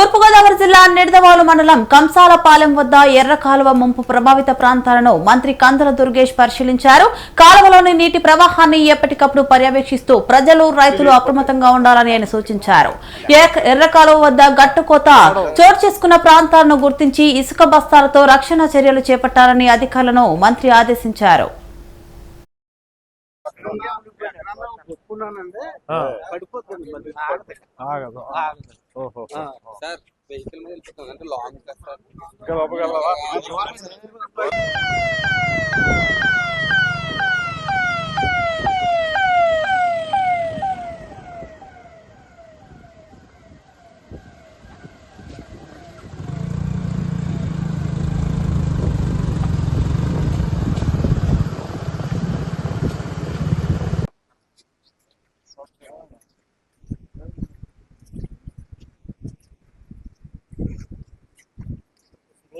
తూర్పుగోదావరి జిల్లా నిడదవాలు మండలం కంసాలపాలెం వద్ద ఎర్ర కాలువ ముంపు ప్రభావిత ప్రాంతాలను మంత్రి కందుల దుర్గేష్ పరిశీలించారు. కాలువలోని నీటి ప్రవాహాన్ని ఎప్పటికప్పుడు పర్యవేక్షిస్తూ ప్రజలు రైతులు అప్రమత్తంగా ఉండాలని ఆయన సూచించారు. ఎర్ర- కాలువ వద్ద గట్టుకోత చోటు చేసుకున్న ప్రాంతాలను గుర్తించి ఇసుక బస్తాలతో రక్షణ చర్యలు చేపట్టాలని అధికారులను మంత్రి ఆదేశించారు. పడిపోతుంది. ఆగదు. సార్ వెహికల్ మీద వెళ్ళిపోతుంది అంటే లాంగ్ కదా సార్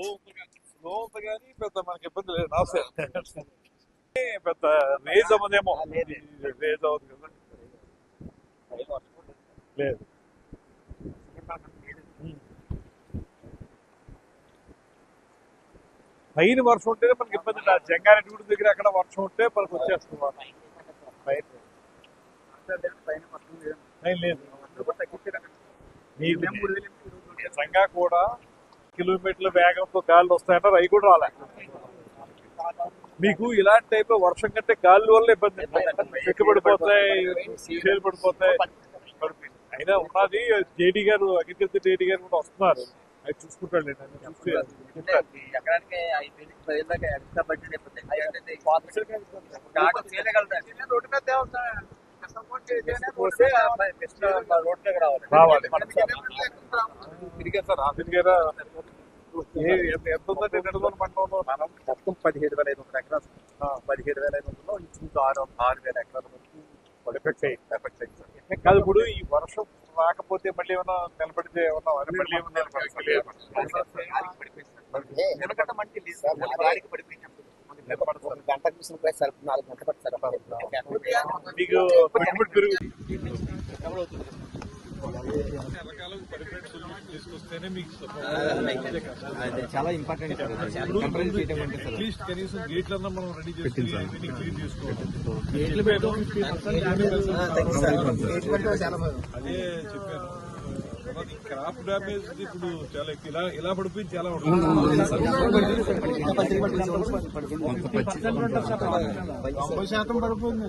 ఇంకా లోపలికి వెళ్ళాలా స్లో ఉంది కానీ పెద్ద మనకి ఇబ్బంది లేదు నమస్తే పెద్ద రేజ్ అవ్వదేమో రేజ్ అవ్వదు కదా లేదు పైన వర్షం ఉంటేనే మనకి ఇబ్బంది లేదు జంగారెడ్డి గుడి దగ్గర అక్కడ వర్షం ఉంటే మనకు వచ్చేస్తుంది వాటర్. పైన పైన మొత్తం లేదు. పైన లేదు ఇప్పుడు తగ్గించారు. మీకు మేము మూడు వేలు ఎనిమిది రోజులు నిజంగా కూడా కిలోమీటర్ల వేగంతో గాలులు వస్తాయంటే అవి కూడా రాలే. మీకు ఇలాంటి టైప్ వర్షం కంటే గాలి వల్ల ఇబ్బంది. చెక్కు పడిపోతాయి చేలు పడిపోతాయి అయినా ఉన్నది జేడీ గారు అగ్రికల్చర్ జేడీ గారు కూడా వస్తున్నారు. అది చూసుకుంటాడు ఎకరానికి రావాలి. ఎంత ఉందంటే నిడదల మండలంలో మనం మొత్తం పదిహేడు వేల ఐదు వందల ఎకరాలు పదిహేడు వేల ఐదు వందలు ఇంచుమించు ఆరు ఆరు వేల ఎకరాల ఎఫెక్ట్ అయ్యి ఎఫెక్ట్ సార్. కాదు ఇప్పుడు ఈ వర్షం రాకపోతే మళ్ళీ ఏమన్నా నిలబడితే ఏమన్నా మళ్ళీ ఏమన్నా నిలబడితే చూసిన ప్లేస్ సార్ నాలుగు గంటలు పడుతుంది సార్ మీకు తీసుకొస్తేనే మీకు చాలా ఇంపార్టెంట్ అట్లీస్ట్ కనీసం గేట్లన్నా మనం రెడీ చేసుకుని అవన్నీ క్లీన్ చేసుకోవాలి. అదే చెప్పాను. క్రాప్ డ్యామేజ్ ఇప్పుడు చాలా. ఇలా ఇలా పడిపోయింది చాలా ఉంటుంది తొంభై శాతం పడిపోయింది